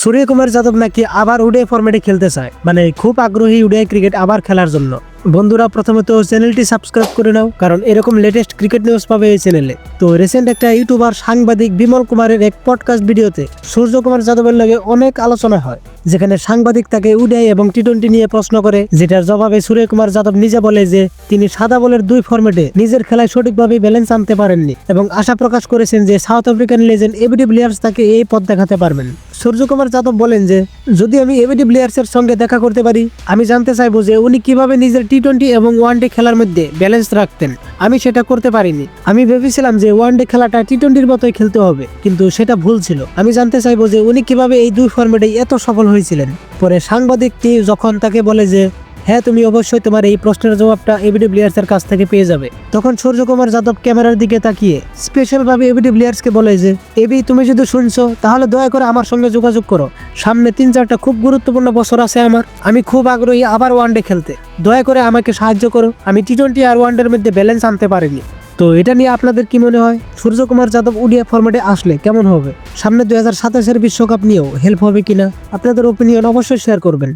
সূর্যকুমার যাদব নাকি আবার উডে ফরম্যাটে খেলতে চায়? মানে খুব আগ্রহী উডে ক্রিকেট আবার খেলার জন্য। বন্ধুরা প্রথমত চ্যানেলটি সাবস্ক্রাইব করে নাও, কারণ এরকম লেটেস্ট ক্রিকেট নিউজ পাবে এই চ্যানেলে তো রিসেন্ট একটা ইউটিউবার সাংবাদিক বিমল কুমারের এক পডকাস্ট ভিডিওতে সূর্যকুমার যাদবের লগে অনেক আলোচনা হয়, যেখানে সাংবাদিক তাকে উডাই এবং টি টোয়েন্টি নিয়ে প্রশ্ন করে, যেটার জবাবে সূর্যকুমার যাদব নিজে বলে যে, তিনি সাদা বলের দুই ফরম্যাটে নিজের খেলায় সঠিকভাবে ব্যালেন্স আনতে পারেননি এবং আশা প্রকাশ করেছেন যে South African legend ABD players তাকে এই পথ দেখাতে পারবেন। সূর্যকুমার যাদব বলেন যে, যদি আমি এবিডি প্লেয়ার্সের সঙ্গে দেখা করতে পারি, আমি জানতে চাইব যে উনি কীভাবে নিজের টি টোয়েন্টি এবং ওয়ান ডে খেলার মধ্যে ব্যালেন্স রাখতেন। আমি সেটা করতে পারিনি। আমি ভেবেছিলাম যে ওয়ান ডে খেলাটা টি টোয়েন্টির মতোই খেলতে হবে, কিন্তু সেটা ভুল ছিল। আমি জানতে চাইব যে উনি কীভাবে এই দুই ফর্মেটে এত সফল হয়েছিলেন। পরে সাংবাদিকটি যখন তাকে বলে যে হ্যাঁ তুমি অবশ্যই তোমার এই প্রশ্নের জবাবটা এবিডি প্লেয়ার্সের কাছ থেকে পেয়ে যাবে। তখন সূর্যকুমার যাদব ক্যামেরার দিকে তাকিয়ে স্পেশাল ভাবে এবিডি প্লেয়ার্সকে বলে যে এবি তুমি যদি শুনছো, তাহলে দয়া করে আমার সঙ্গে যোগাযোগ করো। সামনে তিন চারটা খুব গুরুত্বপূর্ণ বছর আছে আমার। আমি খুব আগ্রহী আবার ওয়ানডে খেলতে। দয়া করে আমাকে সাহায্য করো। আমি টি টোয়েন্টি আর ওয়ানডের মধ্যে ব্যালেন্স আনতে পারিনি। তো এটা নিয়ে আপনাদের কি মনে হয়? সূর্যকুমার যাদব উডিয়া ফরম্যাটে আসলে কেমন হবে? সামনে দুই হাজার সাতাশের বিশ্বকাপ নিয়েও হেল্প হবে কিনা? আপনাদের ওপিনিয়ন অবশ্যই শেয়ার করবেন।